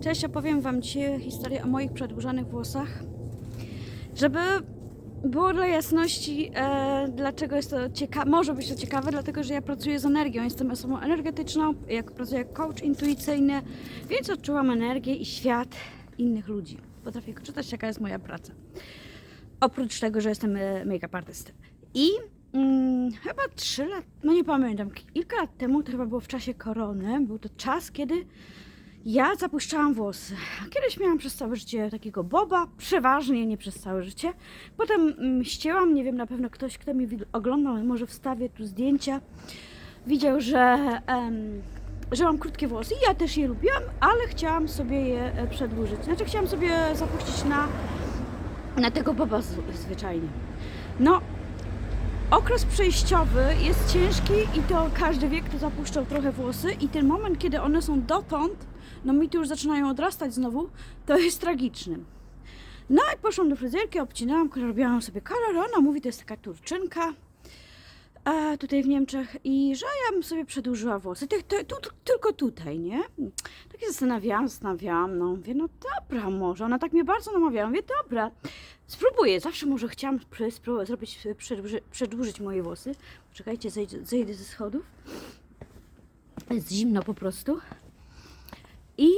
Cześć, opowiem Wam dzisiaj historię o moich przedłużanych włosach. Żeby było dla jasności, e, dlaczego jest to ciekawe, może być to ciekawe, dlatego że ja pracuję z energią, jestem osobą energetyczną, jak pracuję jak coach intuicyjny, więc odczuwam energię i świat innych ludzi. Potrafię czytać, jaka jest moja praca. Oprócz tego, że jestem e, make-up artystem. I mm, chyba trzy lat, no nie pamiętam, kilka lat temu, to chyba było w czasie korony, był to czas, kiedy ja zapuszczałam włosy. Kiedyś miałam przez całe życie takiego boba, przeważnie nie przez całe życie. Potem mm, ścięłam, nie wiem, na pewno ktoś, kto mi oglądał, może wstawię tu zdjęcia, widział, że, em, że mam krótkie włosy. Ja też je lubiłam, ale chciałam sobie je e, przedłużyć. Znaczy chciałam sobie zapuścić na, na tego boba z, zwyczajnie. No, Okres przejściowy jest ciężki i to każdy wie, kto zapuszczał trochę włosy i ten moment, kiedy one są dotąd, no mi tu już zaczynają odrastać znowu, to jest tragiczny. No i poszłam do fryzjerki, obcinałam, robiłam sobie kolor, ona mówi, to jest taka turczynka tutaj w Niemczech i że ja bym sobie przedłużyła włosy, tu, tylko tutaj, nie? Tak się zastanawiałam, zastanawiałam, no mówię, no dobra może, ona tak mnie bardzo namawiała, mówię, dobra, spróbuję, zawsze może chciałam zrobić, przedłuży, przedłużyć moje włosy. Czekajcie, zejdę, zejdę ze schodów. Jest zimno po prostu. I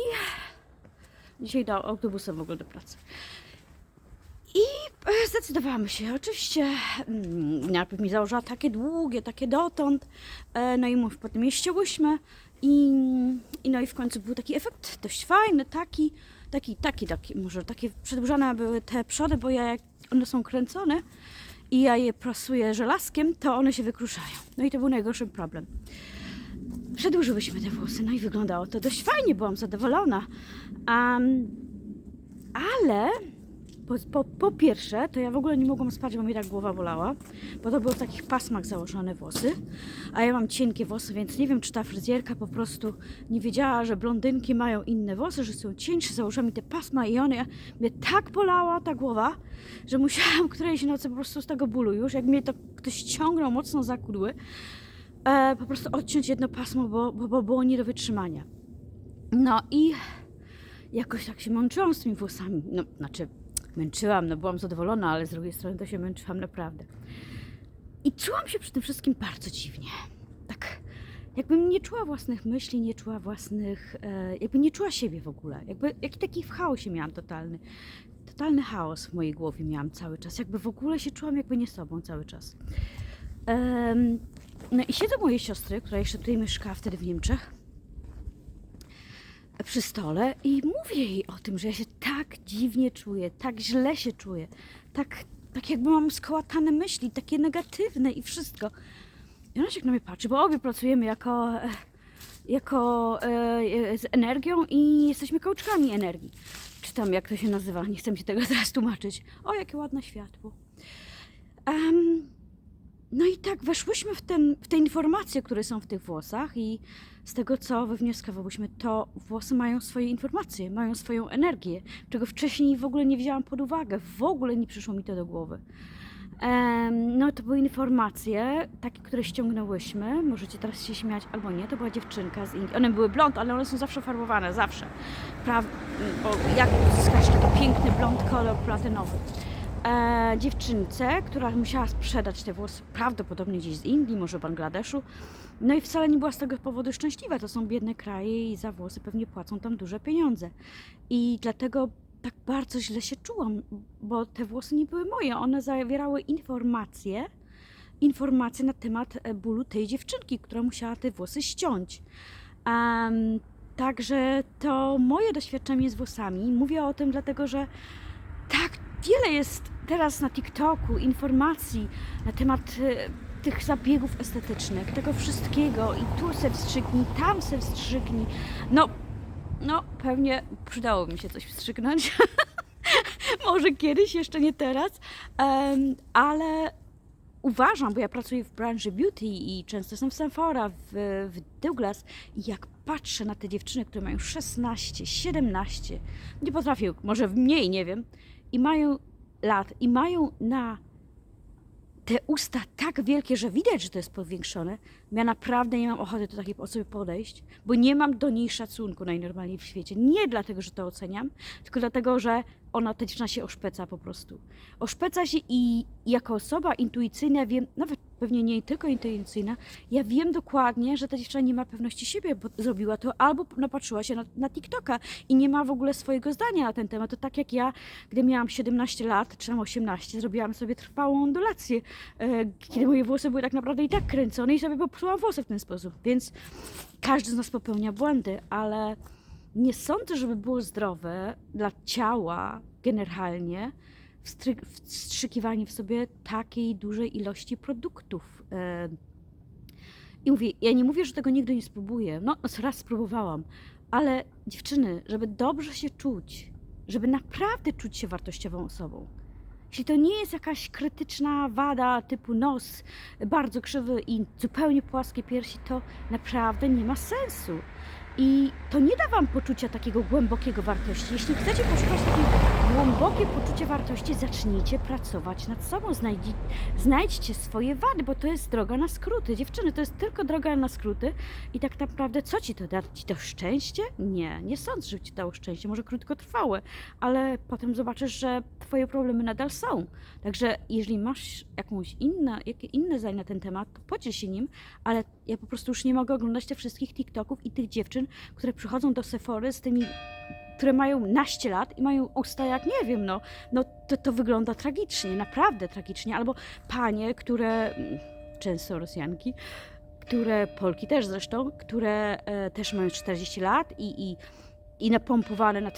dzisiaj do autobusem w ogóle do pracy. I e, zdecydowałam się. Oczywiście mm, najpierw mi założyła takie długie, takie dotąd. E, No i mów, potem je. I, I no i w końcu był taki efekt dość fajny, taki, taki, taki, taki, może takie przedłużone były te przody, bo ja jak one są kręcone i ja je prasuję żelazkiem, to one się wykruszają. No i to był najgorszy problem. Przedłużyłyśmy te włosy, no i wyglądało to dość fajnie, byłam zadowolona. Am, ale po, po, po pierwsze, to ja w ogóle nie mogłam spać, bo mi tak głowa bolała, bo to było w takich pasmach założone włosy, a ja mam cienkie włosy, więc nie wiem, czy ta fryzjerka po prostu nie wiedziała, że blondynki mają inne włosy, że są cieńsze, założyła mi te pasma i one, mnie tak bolała ta głowa, że musiałam którejś nocy po prostu z tego bólu już, jak mnie to ktoś ściągnął mocno za kudły, e, po prostu odciąć jedno pasmo, bo, bo, bo było nie do wytrzymania. No i jakoś tak się męczyłam z tymi włosami. No, znaczy, męczyłam, no byłam zadowolona, ale z drugiej strony to się męczyłam naprawdę. I czułam się przy tym wszystkim bardzo dziwnie. Tak, jakbym nie czuła własnych myśli, nie czuła własnych, e, jakby nie czuła siebie w ogóle. Jakby, jaki taki w chaosie miałam totalny. Totalny chaos w mojej głowie miałam cały czas. Jakby w ogóle się czułam jakby nie sobą cały czas. No i siedzę mojej siostry, która jeszcze tutaj mieszkała wtedy w Niemczech przy stole i mówię jej o tym, że ja się tak dziwnie czuję, tak źle się czuję, tak, tak jakby mam skołatane myśli, takie negatywne i wszystko. I ona się na mnie patrzy, bo obie pracujemy jako, e, jako e, z energią i jesteśmy kołczkami energii. Czy tam jak to się nazywa, nie chcę mi się tego teraz tłumaczyć. O, jakie ładne światło. Em, no i tak weszłyśmy w, ten, w te informacje, które są w tych włosach i z tego, co wywnioskowałyśmy, to włosy mają swoje informacje, mają swoją energię, czego wcześniej w ogóle nie wzięłam pod uwagę, w ogóle nie przyszło mi to do głowy. Em, no to były informacje, takie, które ściągnęłyśmy, możecie teraz się śmiać albo nie, to była dziewczynka z Indii. One były blond, ale one są zawsze farbowane, zawsze. Praw, bo jak uzyskać taki piękny blond kolor platynowy? E, dziewczynce, która musiała sprzedać te włosy prawdopodobnie gdzieś z Indii, może Bangladeszu. No i wcale nie była z tego powodu szczęśliwa. To są biedne kraje i za włosy pewnie płacą tam duże pieniądze. I dlatego tak bardzo źle się czułam, bo te włosy nie były moje. One zawierały informacje, informacje na temat e, bólu tej dziewczynki, która musiała te włosy ściąć. Em, także to moje doświadczenie z włosami. Mówię o tym dlatego, że tak wiele jest teraz na TikToku informacji na temat e, tych zabiegów estetycznych, tego wszystkiego i tu se wstrzyknij, tam se wstrzyknij. No, no pewnie przydało mi się coś wstrzygnąć. Może kiedyś, jeszcze nie teraz, Em, ale uważam, bo ja pracuję w branży beauty i często jestem w Sephora, w, w Douglas i jak patrzę na te dziewczyny, które mają 16, 17, nie potrafię, może mniej, nie wiem, i mają lat i mają na te usta tak wielkie, że widać, że to jest powiększone, Ja naprawdę nie mam ochoty do takiej osoby podejść, bo nie mam do niej szacunku najnormalniej w świecie. Nie dlatego, że to oceniam, tylko dlatego, że ona, ta dziewczyna się oszpeca po prostu. Oszpeca się i jako osoba intuicyjna wiem, nawet pewnie nie tylko intuicyjna, ja wiem dokładnie, że ta dziewczyna nie ma pewności siebie, bo zrobiła to albo napatrzyła się na, na TikToka i nie ma w ogóle swojego zdania na ten temat. To tak jak ja, gdy miałam 17 lat, czy tam 18, zrobiłam sobie trwałą ondulację, e, kiedy moje włosy były tak naprawdę i tak kręcone i sobie popsułam włosy w ten sposób. Więc każdy z nas popełnia błędy, ale nie sądzę, żeby było zdrowe dla ciała generalnie wstrzykiwanie w sobie takiej dużej ilości produktów. E, I mówię, ja nie mówię, że tego nigdy nie spróbuję. No, raz spróbowałam, ale dziewczyny, żeby dobrze się czuć, żeby naprawdę czuć się wartościową osobą, jeśli to nie jest jakaś krytyczna wada typu nos bardzo krzywy i zupełnie płaskie piersi, to naprawdę nie ma sensu. I to nie da Wam poczucia takiego głębokiego wartości. Jeśli chcecie poszukać takiego głębokie poczucie wartości, zacznijcie pracować nad sobą. Znajdź, znajdźcie swoje wady, bo to jest droga na skróty. Dziewczyny, to jest tylko droga na skróty. I tak naprawdę, co Ci to da? Ci to szczęście? Nie, nie sądzę, że Ci dało szczęście. Może krótkotrwałe, ale potem zobaczysz, że Twoje problemy nadal są. Także jeżeli masz jakąś inne, jakie inne zdanie na ten temat, to podziel się nim, ale ja po prostu już nie mogę oglądać tych wszystkich TikToków i tych dziewczyn, które przychodzą do Sephory z tymi, które mają naście lat i mają usta jak nie wiem, no, no to, to wygląda tragicznie, naprawdę tragicznie. Albo panie, które, mm, często Rosjanki, które, Polki też zresztą, które e, też mają 40 lat i, i, i napompowane na